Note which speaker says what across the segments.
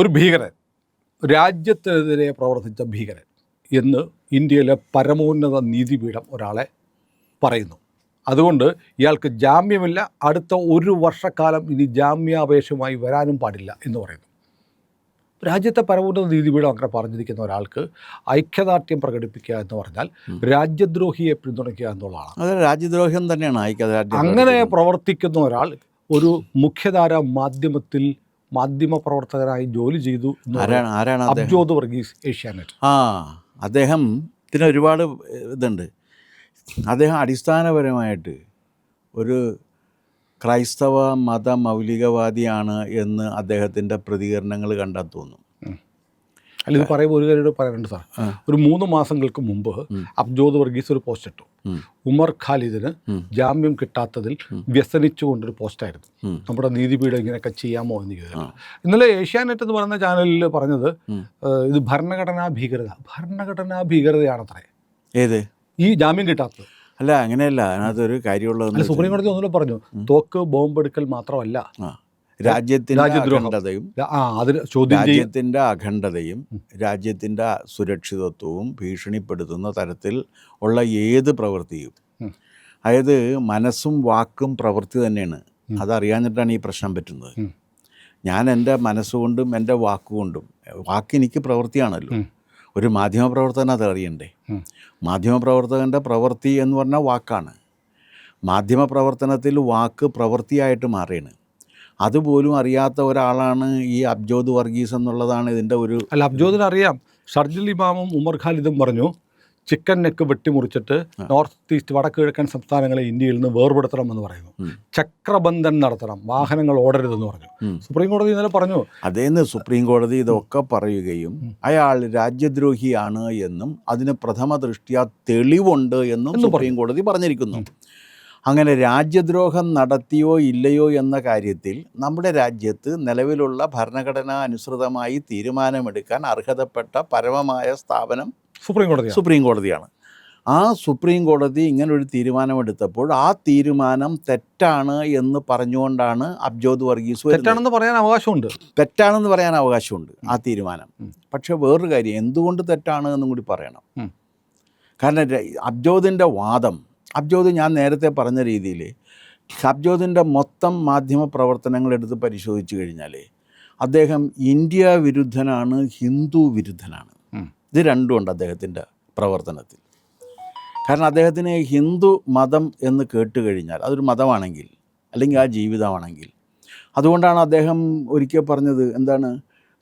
Speaker 1: ഒരു ഭീകരൻ രാജ്യത്തിനെതിരെ പ്രവർത്തിച്ച ഭീകരൻ എന്ന് ഇന്ത്യയിലെ പരമോന്നത നീതിപീഠം ഒരാളെ പറയുന്നു. അതുകൊണ്ട് ഇയാൾക്ക് ജാമ്യമില്ല അടുത്ത ഒരു വർഷക്കാലം ഇനി ജാമ്യാപേക്ഷയുമായി വരാനും പാടില്ല എന്ന് പറയുന്നു. രാജ്യത്തെ പരമോന്നത നീതിപീഠം അങ്ങനെ പറഞ്ഞിരിക്കുന്ന ഒരാൾക്ക് ഐക്യദാർഢ്യം പ്രകടിപ്പിക്കുക എന്ന് പറഞ്ഞാൽ രാജ്യദ്രോഹിയെ പിന്തുണയ്ക്കുക എന്നുള്ളതാണ്.
Speaker 2: അത് രാജ്യദ്രോഹം തന്നെയാണ് ഐക്യദാർഢ്യം
Speaker 1: അങ്ങനെ പ്രവർത്തിക്കുന്ന ഒരാൾ ഒരു മുഖ്യധാര മാധ്യമത്തിൽ മാധ്യമ പ്രവർത്തകരായി ജോലി ചെയ്തു
Speaker 2: ആരാണ് ആരാണ്
Speaker 1: അബ്ജോദ് വർഗീസ് ഏഷ്യാനെറ്റ്.
Speaker 2: ആ അദ്ദേഹം ഇതിന് ഒരുപാട് ഇതുണ്ട്. അദ്ദേഹം അടിസ്ഥാനപരമായിട്ട് ഒരു ക്രൈസ്തവ മത മൗലികവാദിയാണ് എന്ന് അദ്ദേഹത്തിന്റെ പ്രതികരണങ്ങൾ കണ്ടാൽ തോന്നും
Speaker 1: അല്ല ഇത് പറയുമ്പോൾ ഒരു കാര്യം പറയാനുണ്ട് സാർ. ഒരു മൂന്ന് മാസങ്ങൾക്ക് മുമ്പ് അബ്ജോദ് വർഗീസ് ഒരു പോസ്റ്റ് ഇട്ടു. ഉമർ ഖാലിദിന്. ജാമ്യം കിട്ടാത്തതിൽ വ്യസനിച്ചുകൊണ്ടൊരു പോസ്റ്റായിരുന്നു. നമ്മുടെ നീതിപീഠം ഇങ്ങനെയൊക്കെ ചെയ്യാമോ എന്ന് ചോദിച്ചു. ഇന്നലെ ഏഷ്യാനെറ്റ് എന്ന് പറയുന്ന ചാനലിൽ പറഞ്ഞത് ഇത് ഭരണഘടനാ ഭീകരത. ഭരണഘടനാ ഭീകരതയാണത്രേ
Speaker 2: ഏത്?
Speaker 1: ഈ ജാമ്യം കിട്ടാത്തത്.
Speaker 2: അല്ല അങ്ങനെയല്ല. അതിനകത്തൊരു
Speaker 1: ഒരു
Speaker 2: കാര്യമുള്ളതെന്ന്
Speaker 1: സുപ്രീം കോടതി ഒന്നുകൂടെ പറഞ്ഞു. തോക്ക് ബോംബെടുക്കൽ മാത്രമല്ല.
Speaker 2: ആ
Speaker 1: രാജ്യത്തിന്റെ
Speaker 2: അഖണ്ഡതയും രാജ്യത്തിന്റെ അഖണ്ഡതയും രാജ്യത്തിന്റെ സുരക്ഷിതത്വവും ഭീഷണിപ്പെടുത്തുന്ന തരത്തിൽ ഉള്ള ഏത് പ്രവൃത്തിയും. അതായത് മനസ്സും വാക്കും പ്രവൃത്തി തന്നെയാണ്. അതറിയാഞ്ഞിട്ടാണ് ഈ പ്രശ്നം പറ്റുന്നത്. ഞാൻ എന്റെ മനസ്സുകൊണ്ടും എന്റെ വാക്കുകൊണ്ടും വാക്ക് എനിക്ക്
Speaker 1: പ്രവൃത്തിയാണല്ലോ.
Speaker 2: ഒരു മാധ്യമപ്രവർത്തകൻ അത് അറിയണ്ടേ. മാധ്യമപ്രവർത്തകന്റെ പ്രവൃത്തി എന്ന് പറഞ്ഞാൽ വാക്കാണ്. മാധ്യമപ്രവർത്തനത്തിൽ വാക്ക് പ്രവൃത്തിയായിട്ട് മാറിയാണ് അതുപോലും അറിയാത്ത ഒരാളാണ് ഈ അബ്ജോദ് വർഗീസ് എന്നുള്ളതാണ് ഇതിന്റെ ഒരു
Speaker 1: അല്ല അബ്ജോദിന് അറിയാം. ഷർജിൽ ഇമാമും ഉമർ ഖാലിദും പറഞ്ഞു ചിക്കൻ നെക്ക് വെട്ടിമുറിച്ചിട്ട് നോർത്ത് ഈസ്റ്റ് വടക്ക് കിഴക്കൻ സംസ്ഥാനങ്ങളെ ഇന്ത്യയിൽ നിന്ന് വേർപെടുത്തണം എന്ന്
Speaker 2: പറയുന്നു.
Speaker 1: ചക്രബന്ധൻ നടത്തണം വാഹനങ്ങൾ ഓടരുതെന്ന് പറഞ്ഞു. സുപ്രീം കോടതി ഇന്നലെ പറഞ്ഞു.
Speaker 2: അതേന്ന് സുപ്രീം കോടതി ഇതൊക്കെ പറയുകയും അയാൾ രാജ്യദ്രോഹിയാണ് എന്നും അതിന് പ്രഥമ ദൃഷ്ട്യാ തെളിവുണ്ട് എന്നും സുപ്രീം കോടതി പറഞ്ഞിരിക്കുന്നു. അങ്ങനെ രാജ്യദ്രോഹം നടത്തിയോ ഇല്ലയോ എന്ന കാര്യത്തിൽ നമ്മുടെ രാജ്യത്ത് നിലവിലുള്ള ഭരണഘടനാ അനുസൃതമായി തീരുമാനമെടുക്കാൻ അർഹതപ്പെട്ട പരമമായ സ്ഥാപനം
Speaker 1: സുപ്രീം കോടതി
Speaker 2: സുപ്രീം കോടതിയാണ്. ആ സുപ്രീം കോടതി ഇങ്ങനൊരു ഒരു തീരുമാനമെടുത്തപ്പോൾ ആ തീരുമാനം തെറ്റാണ് എന്ന് പറഞ്ഞുകൊണ്ടാണ് അബ്ജോദ് വർഗീസ്.
Speaker 1: തെറ്റാണെന്ന് പറയാൻ അവകാശമുണ്ട്.
Speaker 2: തെറ്റാണെന്ന് പറയാൻ അവകാശമുണ്ട് ആ തീരുമാനം. പക്ഷേ വേറൊരു കാര്യം എന്തുകൊണ്ട് തെറ്റാണ് എന്നും കൂടി പറയണം. കാരണം അബ്ജോദിന്റെ വാദം അബ്ജോദ് ഞാൻ നേരത്തെ പറഞ്ഞ രീതിയിൽ അബ്ജോദിന്റെ മൊത്തം മാധ്യമ പ്രവർത്തനങ്ങൾ എടുത്ത് പരിശോധിച്ച് കഴിഞ്ഞാൽ അദ്ദേഹം ഇന്ത്യ വിരുദ്ധനാണ് ഹിന്ദു വിരുദ്ധനാണ്. ഇത് രണ്ടുമുണ്ട് അദ്ദേഹത്തിന്റെ പ്രവർത്തനത്തിൽ. കാരണം അദ്ദേഹത്തിന് ഹിന്ദു മതം എന്ന് കേട്ട് കഴിഞ്ഞാൽ അതൊരു മതമാണെങ്കിൽ അല്ലെങ്കിൽ ആ ജീവിതമാണെങ്കിൽ അതുകൊണ്ടാണ് അദ്ദേഹം ഒരിക്കൽ പറഞ്ഞത് എന്താണ്?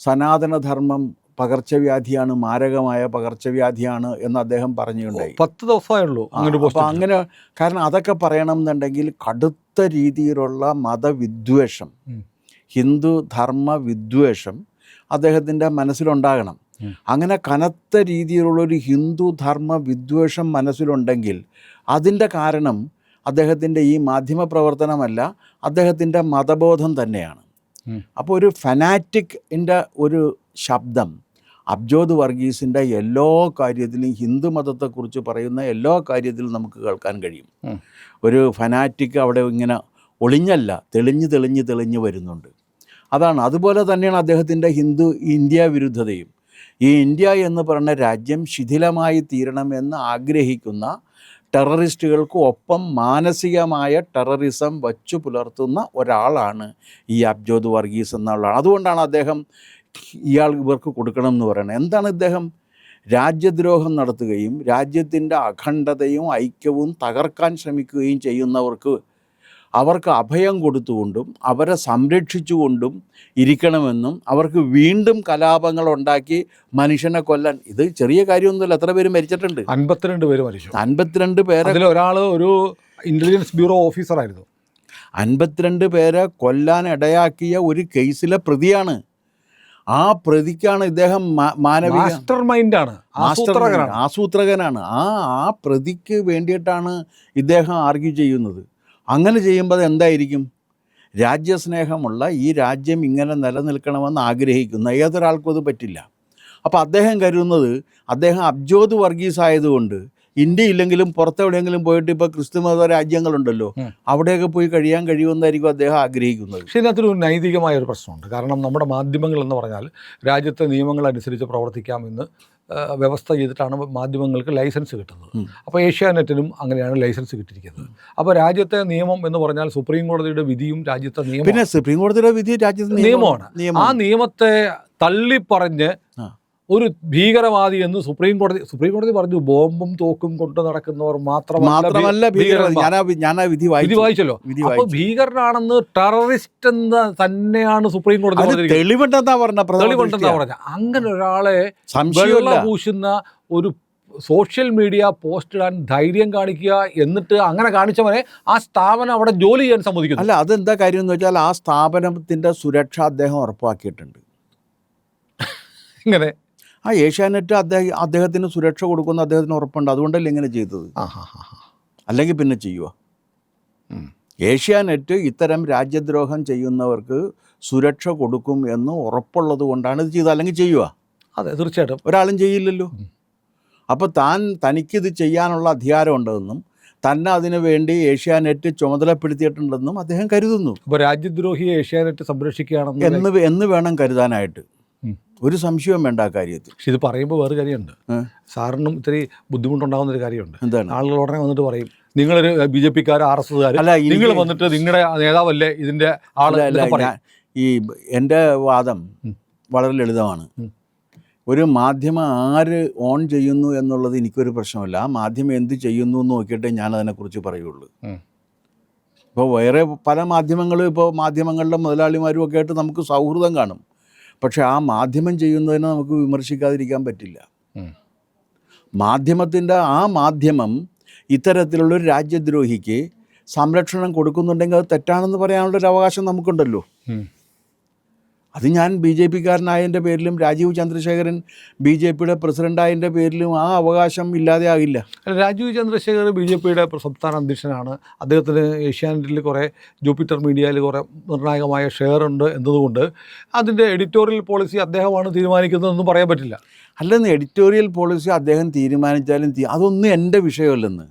Speaker 2: സനാതനധർമ്മം പകർച്ചവ്യാധിയാണ് മാരകമായ പകർച്ചവ്യാധിയാണ് എന്ന് അദ്ദേഹം പറഞ്ഞിട്ടുണ്ടായി.
Speaker 1: പത്ത് ദിവസമായുള്ളൂ അങ്ങനെ
Speaker 2: അപ്പോൾ അങ്ങനെ കാരണം അതൊക്കെ പറയണം എന്നുണ്ടെങ്കിൽ കടുത്ത രീതിയിലുള്ള മതവിദ്വേഷം. ഹിന്ദു ധർമ്മ വിദ്വേഷം അദ്ദേഹത്തിന്റെ മനസ്സിലുണ്ടാകണം. അങ്ങനെ കനത്ത രീതിയിലുള്ളൊരു ഹിന്ദു ധർമ്മ വിദ്വേഷം മനസ്സിലുണ്ടെങ്കിൽ അതിന്റെ കാരണം അദ്ദേഹത്തിന്റെ ഈ മാധ്യമ പ്രവർത്തനമല്ല അദ്ദേഹത്തിന്റെ മതബോധം തന്നെയാണ്. അപ്പോൾ ഒരു ഫനാറ്റിക്കിന്റെ ഒരു ശബ്ദം അബ്ജോദ് വർഗീസിന്റെ എല്ലാ കാര്യത്തിലും ഹിന്ദു മതത്തെക്കുറിച്ച് പറയുന്ന എല്ലാ കാര്യത്തിലും നമുക്ക് കേൾക്കാൻ കഴിയും. ഒരു ഫനാറ്റിക് അവിടെ ഇങ്ങനെ ഒളിഞ്ഞല്ല തെളിഞ്ഞ് തെളിഞ്ഞ് തെളിഞ്ഞ് വരുന്നുണ്ട്. അതാണ് അതുപോലെ തന്നെയാണ് അദ്ദേഹത്തിന്റെ ഹിന്ദു ഇന്ത്യ വിരുദ്ധതയും. ഈ ഇന്ത്യ എന്ന് പറയുന്ന രാജ്യം ശിഥിലമായി തീരണമെന്ന് ആഗ്രഹിക്കുന്ന ടെററിസ്റ്റുകൾക്ക് ഒപ്പം മാനസികമായ ടെററിസം വച്ചു പുലർത്തുന്ന ഒരാളാണ് ഈ അബ്ജോദ് വർഗീസ് എന്നുള്ളതാണ് അതുകൊണ്ടാണ് അദ്ദേഹം ഇയാൾ ഇവർക്ക് കൊടുക്കണം എന്ന് പറയണം. എന്താണ് ഇദ്ദേഹം? രാജ്യദ്രോഹം നടത്തുകയും രാജ്യത്തിന്റെ അഖണ്ഡതയും ഐക്യവും തകർക്കാൻ ശ്രമിക്കുകയും ചെയ്യുന്നവർക്ക് അവർക്ക് അഭയം കൊടുത്തുകൊണ്ടും അവരെ സംരക്ഷിച്ചുകൊണ്ടും ഇരിക്കണമെന്നും അവർക്ക് വീണ്ടും കലാപങ്ങൾ ഉണ്ടാക്കി മനുഷ്യനെ കൊല്ലാൻ. ഇത് ചെറിയ കാര്യമൊന്നുമില്ല. എത്ര പേര് മരിച്ചിട്ടുണ്ട്?
Speaker 1: അൻപത്തിരണ്ട് പേര് മരിച്ചു.
Speaker 2: അൻപത്തിരണ്ട് പേരെ
Speaker 1: ഒരാൾ ഒരു ഇന്റലിജൻസ് ബ്യൂറോ ഓഫീസറായിരുന്നു
Speaker 2: അൻപത്തിരണ്ട് പേരെ കൊല്ലാൻ ഇടയാക്കിയ ഒരു കേസിലെ പ്രതിയാണ്. ആ പ്രതിക്കാണ് ഇദ്ദേഹം മാനവിക
Speaker 1: മാസ്റ്റർ മൈൻഡാണ് ആസൂത്രകനാണ്.
Speaker 2: ആ ആ പ്രതിക്ക് വേണ്ടിയിട്ടാണ് ഇദ്ദേഹം ആർഗ്യൂ ചെയ്യുന്നത്. അങ്ങനെ ചെയ്യുമ്പോൾ അത് എന്തായിരിക്കും? രാജ്യസ്നേഹമുള്ള ഈ രാജ്യം ഇങ്ങനെ നിലനിൽക്കണമെന്ന് ആഗ്രഹിക്കുന്ന ഏതൊരാൾക്കും അത് പറ്റില്ല. അപ്പോൾ അദ്ദേഹം കരുതുന്നത് അദ്ദേഹം അബ്ജോദ് വർഗീസ് ആയതുകൊണ്ട് ഇന്ത്യ ഇല്ലെങ്കിലും പുറത്തെവിടെയെങ്കിലും പോയിട്ട് ഇപ്പോൾ ക്രിസ്തു മത രാജ്യങ്ങളുണ്ടല്ലോ അവിടെയൊക്കെ പോയി കഴിയാൻ കഴിയുമെന്നായിരിക്കും അദ്ദേഹം ആഗ്രഹിക്കുന്നത്.
Speaker 1: പക്ഷേ ഇതിനകത്തൊരു നൈതികമായ ഒരു പ്രശ്നമുണ്ട്. കാരണം നമ്മുടെ മാധ്യമങ്ങൾ എന്ന് പറഞ്ഞാൽ രാജ്യത്തെ നിയമങ്ങൾ അനുസരിച്ച് പ്രവർത്തിക്കാമെന്ന് വ്യവസ്ഥ ചെയ്തിട്ടാണ് മാധ്യമങ്ങൾക്ക് ലൈസൻസ് കിട്ടുന്നത്. അപ്പോൾ ഏഷ്യാനെറ്റിനും അങ്ങനെയാണ് ലൈസൻസ് കിട്ടിയിരിക്കുന്നത്. അപ്പോൾ രാജ്യത്തെ നിയമം എന്ന് പറഞ്ഞാൽ സുപ്രീം കോടതിയുടെ വിധിയും രാജ്യത്തെ നിയമം
Speaker 2: പിന്നെ സുപ്രീം കോടതിയുടെ വിധി രാജ്യത്തെ
Speaker 1: നിയമമാണ്. ആ നിയമത്തെ തള്ളിപ്പറഞ്ഞ്. ഒരു ഭീകരവാദി എന്ന് സുപ്രീം കോടതി സുപ്രീം കോടതി പറഞ്ഞു ബോംബും തോക്കും കൊണ്ട് നടക്കുന്നവർ മാത്രമല്ല.
Speaker 2: ഞാൻ വിധി
Speaker 1: വിധി
Speaker 2: വായിച്ചു.
Speaker 1: വായിച്ചല്ലോ. അപ്പൊ ഭീകരനാണെന്ന് ടെററിസ്റ്റ് എന്ന് തന്നെയാണ് സുപ്രീം കോടതി.
Speaker 2: തെളിവുണ്ടെന്നാ പറഞ്ഞ പ്രഥമ
Speaker 1: തെളിവുണ്ടെന്നാ പറഞ്ഞ. അങ്ങനെ ഒരാളെ പൂശുന്ന ഒരു സോഷ്യൽ മീഡിയ പോസ്റ്റ് ഇടാൻ ധൈര്യം കാണിക്കുക എന്നിട്ട് അങ്ങനെ കാണിച്ചവനെ ആ സ്ഥാപനം അവിടെ ജോലി ചെയ്യാൻ സമ്മതിക്കുന്നു.
Speaker 2: അല്ല അതെന്താ കാര്യം എന്ന് വെച്ചാൽ ആ സ്ഥാപനത്തിന്റെ സുരക്ഷ അദ്ദേഹം ഉറപ്പാക്കിയിട്ടുണ്ട്.
Speaker 1: ഇങ്ങനെ.
Speaker 2: ആ ഏഷ്യാനെറ്റ് അദ്ദേഹം അദ്ദേഹത്തിന് സുരക്ഷ കൊടുക്കുന്ന അദ്ദേഹത്തിന് ഉറപ്പുണ്ട്. അതുകൊണ്ടല്ലേ ഇങ്ങനെ ചെയ്തത്. അല്ലെങ്കിൽ പിന്നെ ചെയ്യുക. ഏഷ്യാനെറ്റ് ഇത്തരം രാജ്യദ്രോഹം ചെയ്യുന്നവർക്ക് സുരക്ഷ കൊടുക്കും എന്ന് ഉറപ്പുള്ളത് കൊണ്ടാണ് ഇത് ചെയ്തത്. അല്ലെങ്കിൽ ചെയ്യുക
Speaker 1: അതെ തീർച്ചയായിട്ടും.
Speaker 2: ഒരാളും ചെയ്യില്ലല്ലോ. അപ്പോൾ താൻ തനിക്കിത് ചെയ്യാനുള്ള അധികാരമുണ്ടെന്നും തന്നെ അതിനു വേണ്ടി ഏഷ്യാനെറ്റ് ചുമതലപ്പെടുത്തിയിട്ടുണ്ടെന്നും അദ്ദേഹം കരുതുന്നു.
Speaker 1: അപ്പോൾ രാജ്യദ്രോഹിയെ ഏഷ്യാനെറ്റ് സംരക്ഷിക്കുകയാണെന്ന്
Speaker 2: എന്ന് എന്ന് വേണം കരുതാനായിട്ട്. ഒരു സംശയവും വേണ്ട ആ കാര്യത്തിൽ.
Speaker 1: പക്ഷെ ഇത് പറയുമ്പോൾ വേറെ കാര്യമുണ്ട്? സാറിനും ഇത്തിരി ബുദ്ധിമുട്ടുണ്ടാകുന്ന ഒരു കാര്യമുണ്ട്.
Speaker 2: എന്താണ്?
Speaker 1: ആളുകൾ ഉടനെ വന്നിട്ട് പറയും നിങ്ങളൊരു ബി ജെ പിക്കാർ ആർ എസ് എസ്കാർ
Speaker 2: അല്ല
Speaker 1: നിങ്ങൾ വന്നിട്ട് നിങ്ങളുടെ നേതാവല്ലേ ഇതിന്റെ
Speaker 2: ആളല്ല ഈ എന്റെ വാദം വളരെ ലളിതമാണ്. ഒരു മാധ്യമം ആര് ഓൺ ചെയ്യുന്നു എന്നുള്ളത് എനിക്കൊരു പ്രശ്നമല്ല. ആ മാധ്യമം എന്ത് ചെയ്യുന്നു എന്ന് നോക്കിയിട്ട് ഞാൻ അതിനെക്കുറിച്ച് പറയുള്ളൂ. ഇപ്പോൾ വേറെ പല മാധ്യമങ്ങളും ഇപ്പോൾ മാധ്യമങ്ങളുടെ മുതലാളിമാരും ഒക്കെ ആയിട്ട് നമുക്ക് സൗഹൃദം കാണും. പക്ഷേ ആ മാധ്യമം ചെയ്യുന്നതിനെ നമുക്ക് വിമർശിക്കാതിരിക്കാൻ പറ്റില്ല. മാധ്യമത്തിന്റെ ആ മാധ്യമം ഇത്തരത്തിലുള്ളൊരു രാജ്യദ്രോഹിക്ക് സംരക്ഷണം കൊടുക്കുന്നുണ്ടെങ്കിൽ അത് തെറ്റാണെന്ന് പറയാനുള്ളൊരു അവകാശം നമുക്കുണ്ടല്ലോ. അത് ഞാൻ ബി ജെ പിക്കാരനായതിന്റെ പേരിലും രാജീവ് ചന്ദ്രശേഖരൻ ബി ജെ പിയുടെ പ്രസിഡന്റായതിന്റെ പേരിലും ആ അവകാശം ഇല്ലാതെ ആകില്ല
Speaker 1: രാജീവ് ചന്ദ്രശേഖർ ബി ജെ പിയുടെ സംസ്ഥാന അധ്യക്ഷനാണ്. അദ്ദേഹത്തിന് ഏഷ്യാനെറ്റിൽ കുറേ ജൂപ്പിറ്റർ മീഡിയയിൽ കുറേ നിർണായകമായ ഷെയർ ഉണ്ട് എന്നതുകൊണ്ട് അതിന്റെ എഡിറ്റോറിയൽ പോളിസി അദ്ദേഹമാണ് തീരുമാനിക്കുന്നതെന്നും പറയാൻ പറ്റില്ല.
Speaker 2: അല്ലെന്ന് എഡിറ്റോറിയൽ പോളിസി അദ്ദേഹം തീരുമാനിച്ചാലും അതൊന്നും എന്റെ വിഷയമല്ലെന്ന്.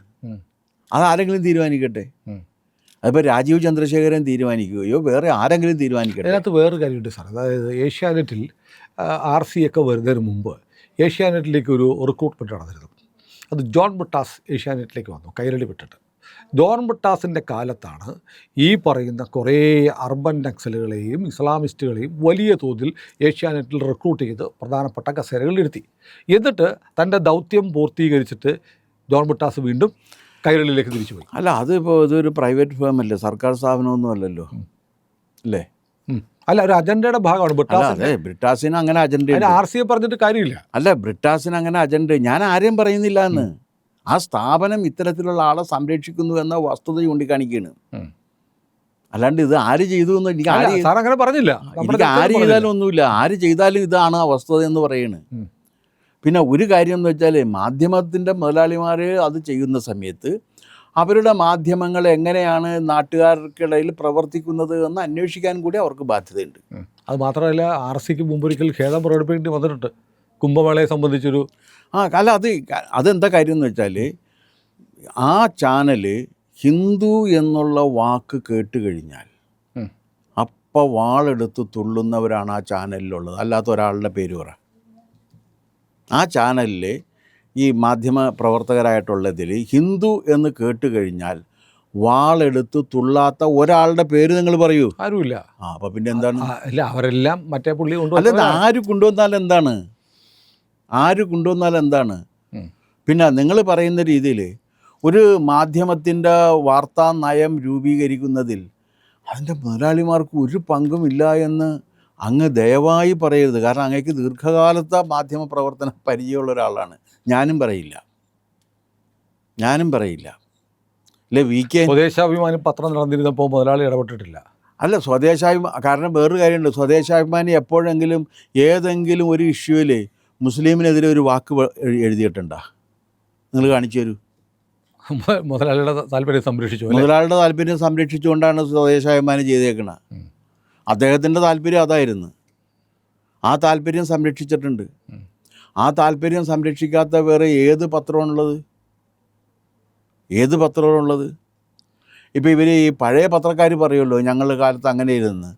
Speaker 2: അതാരെങ്കിലും തീരുമാനിക്കട്ടെ. അതിപ്പോൾ രാജീവ് ചന്ദ്രശേഖരൻ തീരുമാനിക്കുകയോ വേറെ ആരെങ്കിലും തീരുമാനിക്കട്ടെ?
Speaker 1: അതിനകത്ത് വേറൊരു കാര്യമുണ്ട് സാർ. അതായത് ഏഷ്യാനെറ്റിൽ ആർ സി ഒക്കെ വരുന്നതിന് മുമ്പ് ഏഷ്യാനെറ്റിലേക്ക് ഒരു റിക്രൂട്ട്മെന്റ് നടന്നിരുന്നു. അത് ജോൺ ബുട്ടാസ് ഏഷ്യാനെറ്റിലേക്ക് വന്നു കൈരളി വിട്ടിട്ട് ജോൺ ബുട്ടാസിന്റെ കാലത്താണ് ഈ പറയുന്ന കുറേ അർബൻ നക്സലുകളെയും ഇസ്ലാമിസ്റ്റുകളെയും വലിയ തോതിൽ ഏഷ്യാനെറ്റിൽ റിക്രൂട്ട് ചെയ്ത് പ്രധാനപ്പെട്ട കസേരകളിൽ ഇരുത്തി. എന്നിട്ട് തന്റെ ദൗത്യം പൂർത്തീകരിച്ചിട്ട് ജോൺ ബുട്ടാസ് വീണ്ടും കൈരളിയിലേക്ക് തിരിച്ചു പോയി
Speaker 2: അല്ല അതിപ്പോൾ ഇതൊരു പ്രൈവറ്റ് ഫേം അല്ലേ? സർക്കാർ സ്ഥാപനമൊന്നും അല്ലല്ലോ. അല്ലേ?
Speaker 1: അല്ല ഒരു അജണ്ടയുടെ ഭാഗമാണ്
Speaker 2: അതെ ബ്രിട്ടാസിന് അങ്ങനെ അജണ്ട
Speaker 1: അതിന് ആർ സി പറഞ്ഞിട്ട് കാര്യമില്ല.
Speaker 2: അല്ല ബ്രിട്ടാസിന് അങ്ങനെ അജണ്ട ഞാൻ ആരെയും പറയുന്നില്ല എന്ന്. ആ സ്ഥാപനം ഇത്തരത്തിലുള്ള ആളെ സംരക്ഷിക്കുന്നു എന്ന വസ്തുത ചൂണ്ടിക്കാണിക്കുകയാണ്
Speaker 1: ഉം.
Speaker 2: അല്ലാണ്ട് ഇത് ആര് ചെയ്തു എന്ന് എനിക്ക്
Speaker 1: അല്ല,
Speaker 2: ആര്
Speaker 1: സാർ അങ്ങനെ പറഞ്ഞില്ല. നമ്മുടെ
Speaker 2: എനിക്ക് ആര്
Speaker 1: ചർച്ചയിൽ
Speaker 2: ചെയ്താലും ഒന്നുമില്ല. ആര് ചെയ്താലും ഇതാണ് ആ വസ്തുത എന്ന് പറയണ്.
Speaker 1: ഉം.
Speaker 2: പിന്നെ ഒരു കാര്യം എന്ന് വെച്ചാൽ മാധ്യമത്തിന്റെ മുതലാളിമാർ അത് ചെയ്യുന്ന സമയത്ത് അവരുടെ മാധ്യമങ്ങൾ എങ്ങനെയാണ് നാട്ടുകാർക്കിടയിൽ പ്രവർത്തിക്കുന്നത് എന്ന് അന്വേഷിക്കാൻ കൂടി അവർക്ക് ബാധ്യതയുണ്ട്.
Speaker 1: അത് മാത്രമല്ല ആർ സിക്ക് മുമ്പൊരിക്കൽ ഖേദം പ്രകടിപ്പിക്കേണ്ടി വന്നിട്ടുണ്ട്. കുംഭമേളയെ സംബന്ധിച്ചൊരു
Speaker 2: ആ അല്ല അത് അതെന്താ കാര്യം എന്ന് വെച്ചാൽ ആ ചാനൽ ഹിന്ദു എന്നുള്ള വാക്ക് കേട്ട് കഴിഞ്ഞാൽ
Speaker 1: അപ്പോൾ
Speaker 2: അപ്പം വാളെടുത്ത് തുള്ളുന്നവരാണ് ആ ചാനലിലുള്ളത്. അല്ലാത്ത ഒരാളുടെ പേര് പറ. ആ ചാനലിൽ ഈ മാധ്യമ പ്രവർത്തകരായിട്ടുള്ളതിൽ ഹിന്ദു എന്ന് കേട്ട് കഴിഞ്ഞാൽ വാളെടുത്ത് തുള്ളാത്ത ഒരാളുടെ പേര് നിങ്ങൾ പറയൂ.
Speaker 1: ആരുമില്ല.
Speaker 2: ആ അപ്പം പിന്നെ എന്താണ്?
Speaker 1: അല്ല അവരെല്ലാം മറ്റേ പുള്ളി
Speaker 2: അല്ല ആര് കൊണ്ടുവന്നാൽ എന്താണ്? ആര് കൊണ്ടുവന്നാൽ എന്താണ്? പിന്നെ നിങ്ങൾ പറയുന്ന രീതിയിൽ ഒരു മാധ്യമത്തിന്റെ വാർത്താ നയം രൂപീകരിക്കുന്നതിൽ അതിന്റെ മുതലാളിമാർക്ക് ഒരു പങ്കുമില്ല എന്ന് അങ്ങ് ദയവായി പറയരുത്. കാരണം അങ്ങേക്ക് ദീർഘകാലത്തെ മാധ്യമ പ്രവർത്തന പരിചയമുള്ള ഒരാളാണ്. ഞാനും പറയില്ല. ഞാനും പറയില്ല. അല്ലെ വി കെ
Speaker 1: സ്വദേശാഭിമാനി പത്രം നടന്നിരുന്നപ്പോൾ മുതലാളി ഇടപെട്ടിട്ടില്ല.
Speaker 2: അല്ല സ്വദേശാഭിമാ കാരണം വേറൊരു കാര്യമുണ്ട്. സ്വദേശാഭിമാനി എപ്പോഴെങ്കിലും ഏതെങ്കിലും ഒരു ഇഷ്യൂവിൽ മുസ്ലിമിനെതിരെ ഒരു വാക്ക് എഴുതിയിട്ടുണ്ടോ? നിങ്ങൾ കാണിച്ചു തരൂ.
Speaker 1: മുതലാളിയുടെ താല്പര്യം സംരക്ഷിച്ചു
Speaker 2: മുതലാളിയുടെ താല്പര്യം സംരക്ഷിച്ചുകൊണ്ടാണ് സ്വദേശാഭിമാനി ചെയ്തേക്കണത്.
Speaker 1: ഉം.
Speaker 2: അദ്ദേഹത്തിന്റെ താല്പര്യം അതായിരുന്നു. ആ താല്പര്യം സംരക്ഷിച്ചിട്ടുണ്ട്. ആ താല്പര്യം സംരക്ഷിക്കാത്ത വേറെ ഏത് പത്രമാണുള്ളത്? ഏത് പത്രമാണുള്ളത്? ഇപ്പോൾ ഇവർ ഈ പഴയ പത്രക്കാർ പറയുമല്ലോ ഞങ്ങളുടെ കാലത്ത് അങ്ങനെ ഇരുന്ന്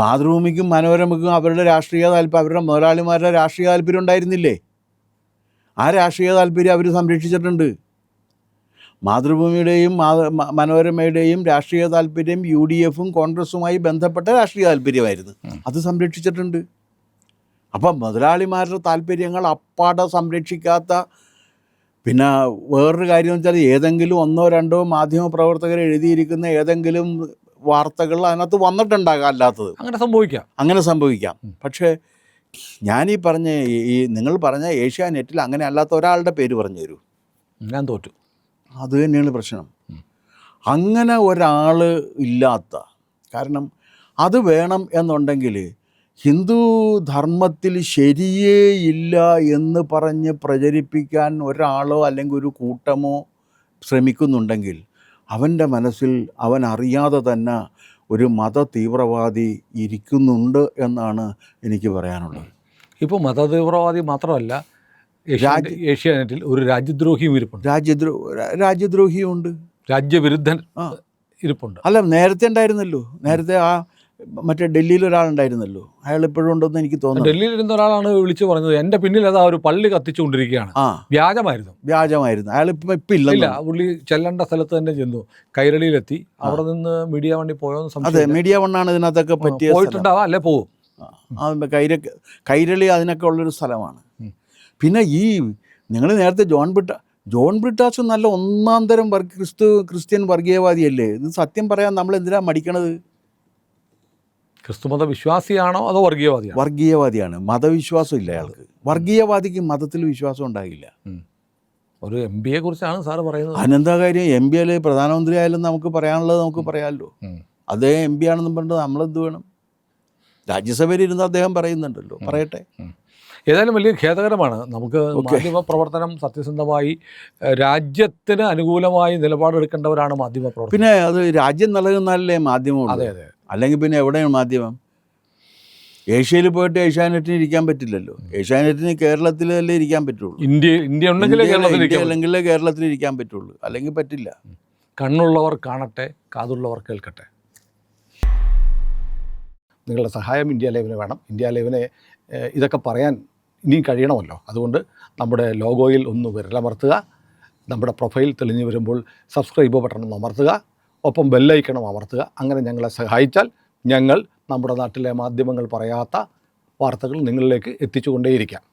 Speaker 2: മാതൃഭൂമിക്കും മനോരമയ്ക്കും അവരുടെ രാഷ്ട്രീയ താല്പര്യം അവരുടെ മുതലാളിമാരുടെ രാഷ്ട്രീയ താല്പര്യം ഉണ്ടായിരുന്നില്ലേ? ആ രാഷ്ട്രീയ താല്പര്യം അവർ സംരക്ഷിച്ചിട്ടുണ്ട്. മാതൃഭൂമിയുടെയും മനോരമയുടെയും രാഷ്ട്രീയ താല്പര്യം യു ഡി എഫും കോൺഗ്രസുമായി ബന്ധപ്പെട്ട രാഷ്ട്രീയ താല്പര്യമായിരുന്നു. അത് സംരക്ഷിച്ചിട്ടുണ്ട്. അപ്പം മുതലാളിമാരുടെ താല്പര്യങ്ങൾ അപ്പാടെ സംരക്ഷിക്കാത്ത പിന്നെ വേറൊരു കാര്യം വെച്ചാൽ ഏതെങ്കിലും ഒന്നോ രണ്ടോ മാധ്യമ പ്രവർത്തകർ എഴുതിയിരിക്കുന്ന ഏതെങ്കിലും വാർത്തകൾ അതിനകത്ത് വന്നിട്ടുണ്ടാകാം അല്ലാത്തത്.
Speaker 1: അങ്ങനെ സംഭവിക്കാം.
Speaker 2: അങ്ങനെ സംഭവിക്കാം. പക്ഷേ ഞാനീ പറഞ്ഞ ഈ- ഈ നിങ്ങൾ പറഞ്ഞ ഏഷ്യാനെറ്റിൽ അങ്ങനെ അല്ലാത്ത ഒരാളുടെ പേര് പറഞ്ഞു തരൂ.
Speaker 1: ഞാൻ തോറ്റു.
Speaker 2: അത് തന്നെയാണ് പ്രശ്നം. അങ്ങനെ ഒരാൾ ഇല്ലാത്ത കാരണം അത് വേണം എന്നുണ്ടെങ്കിൽ ഹിന്ദു ധർമ്മത്തിൽ ശരിയേ ഇല്ല എന്ന് പറഞ്ഞ് പ്രചരിപ്പിക്കാൻ ഒരാളോ അല്ലെങ്കിൽ ഒരു കൂട്ടമോ ശ്രമിക്കുന്നുണ്ടെങ്കിൽ അവന്റെ മനസ്സിൽ അവൻ അറിയാതെ തന്നെ ഒരു മത തീവ്രവാദി ഇരിക്കുന്നുണ്ട് എന്നാണ് എനിക്ക് പറയാനുള്ളത്.
Speaker 1: ഇപ്പോൾ മത തീവ്രവാദി മാത്രമല്ല ഏഷ്യാനെറ്റിൽ ഒരു രാജ്യദ്രോഹിയും ഇരിപ്പുണ്ട്.
Speaker 2: രാജ്യദ്രോ രാജ്യദ്രോഹിയുണ്ട്.
Speaker 1: രാജ്യവിരുദ്ധൻ
Speaker 2: ആ.
Speaker 1: ഇരിപ്പുണ്ട്.
Speaker 2: അല്ല നേരത്തെ ഉണ്ടായിരുന്നല്ലോ. നേരത്തെ ആ മറ്റേ ഡൽഹിയിൽ ഒരാളുണ്ടായിരുന്നല്ലോ. അയാൾ ഇപ്പോഴും ഉണ്ടെന്ന് എനിക്ക് തോന്നുന്നു.
Speaker 1: ഡൽഹിയിൽ ഇരുന്ന ഒരാളാണ് വിളിച്ചു പറഞ്ഞത്. എന്റെ പിന്നിൽ അത് ആ ഒരു പള്ളി കത്തിച്ചുകൊണ്ടിരിക്കുകയാണ്. വ്യാജമായിരുന്നു.
Speaker 2: വ്യാജമായിരുന്നു. അയാൾ ഇപ്പം ഇപ്പം
Speaker 1: ഇല്ല
Speaker 2: ഇല്ല
Speaker 1: പുള്ളി ചെല്ലേണ്ട സ്ഥലത്ത് തന്നെ ചെന്നു. കൈരളിയിലെത്തി. അവിടെ നിന്ന് മീഡിയ വണ്ടി പോയോന്ന്
Speaker 2: അതെ മീഡിയ വണ്ണാണ് ഇതിനകത്തൊക്കെ പറ്റിയത്
Speaker 1: പോയിട്ടുണ്ടാവാ. അല്ലേ പോവും.
Speaker 2: കൈര കൈരളി അതിനൊക്കെ ഉള്ളൊരു സ്ഥലമാണ്. പിന്നെ ഈ നിങ്ങൾ നേരത്തെ ജോൺ ബ്രിട്ട ജോൺ ബ്രിട്ടാസ് നല്ല ഒന്നാം തരം വർഗ ക്രിസ്തു ക്രിസ്ത്യൻ വർഗീയവാദിയല്ലേ? ഇത് സത്യം പറയാൻ നമ്മൾ എന്തിനാ മടിക്കണത്?
Speaker 1: ക്രിസ്തുമത വിശ്വാസിയാണോ അതോ വർഗീയവാദിയാണോ?
Speaker 2: വർഗീയവാദിയാണ്. മതവിശ്വാസം ഇല്ല അയാൾക്ക്. വർഗീയവാദിക്ക് മതത്തിൽ വിശ്വാസം ഉണ്ടാകില്ല.
Speaker 1: ഒരു എം ബിയെ കുറിച്ചാണ് സാറ് പറയുന്നത്.
Speaker 2: അതിനെന്താ കാര്യം എം ബി അല്ലെ പ്രധാനമന്ത്രി ആയാലും നമുക്ക് പറയാനുള്ളത് നമുക്ക് പറയാമല്ലോ. അദ്ദേഹം എം പി ആണെന്നും പറഞ്ഞിട്ട് നമ്മളെന്ത് വേണം? രാജ്യസഭയിൽ ഇരുന്ന് അദ്ദേഹം പറയുന്നുണ്ടല്ലോ. പറയട്ടെ.
Speaker 1: ഏതായാലും വലിയ ഖേദകരമാണ്. നമുക്ക് മാധ്യമ പ്രവർത്തനം സത്യസന്ധമായി രാജ്യത്തിന് അനുകൂലമായി നിലപാടെടുക്കേണ്ടവരാണ് മാധ്യമ പ്രവർത്തനം
Speaker 2: പിന്നെ അത് രാജ്യം നിലനിന്നാലല്ലേ മാധ്യമം
Speaker 1: അതെ അതെ.
Speaker 2: അല്ലെങ്കിൽ പിന്നെ എവിടെയാണ് മാധ്യമം? ഏഷ്യയിൽ പോയിട്ട് ഏഷ്യാനെറ്റിന് ഇരിക്കാൻ പറ്റില്ലല്ലോ. ഏഷ്യാനെറ്റിന് കേരളത്തിലല്ലേ ഇരിക്കാൻ പറ്റുള്ളൂ.
Speaker 1: ഇന്ത്യ ഇന്ത്യ ഉണ്ടെങ്കിലേ
Speaker 2: ഇന്ത്യയിലെ-
Speaker 1: കേരളത്തിൽ
Speaker 2: അല്ലെങ്കിലേ കേരളത്തിൽ ഇരിക്കാൻ പറ്റുള്ളൂ. അല്ലെങ്കിൽ പറ്റില്ല.
Speaker 1: കണ്ണുള്ളവർ കാണട്ടെ കാതുള്ളവർ കേൾക്കട്ടെ. നിങ്ങളുടെ സഹായം ഇന്ത്യ ലൈവിന് വേണം. ഇന്ത്യ ലൈവിനെ ഇതൊക്കെ പറയാൻ ഇനിയും കഴിയണമല്ലോ. അതുകൊണ്ട് നമ്മുടെ ലോഗോയിൽ ഒന്ന് വിരലമർത്തുക നമ്മുടെ പ്രൊഫൈൽ തെളിഞ്ഞു വരുമ്പോൾ സബ്സ്ക്രൈബ് ബട്ടൺ ഒന്ന് അമർത്തുക. ഒപ്പം ബെല്ലൈക്കണം അമർത്തുക. അങ്ങനെ ഞങ്ങളെ സഹായിച്ചാൽ ഞങ്ങൾ നമ്മുടെ നാട്ടിലെ മാധ്യമങ്ങൾ പറയാത്ത വാർത്തകൾ നിങ്ങളിലേക്ക് എത്തിച്ചുകൊണ്ടേയിരിക്കാം.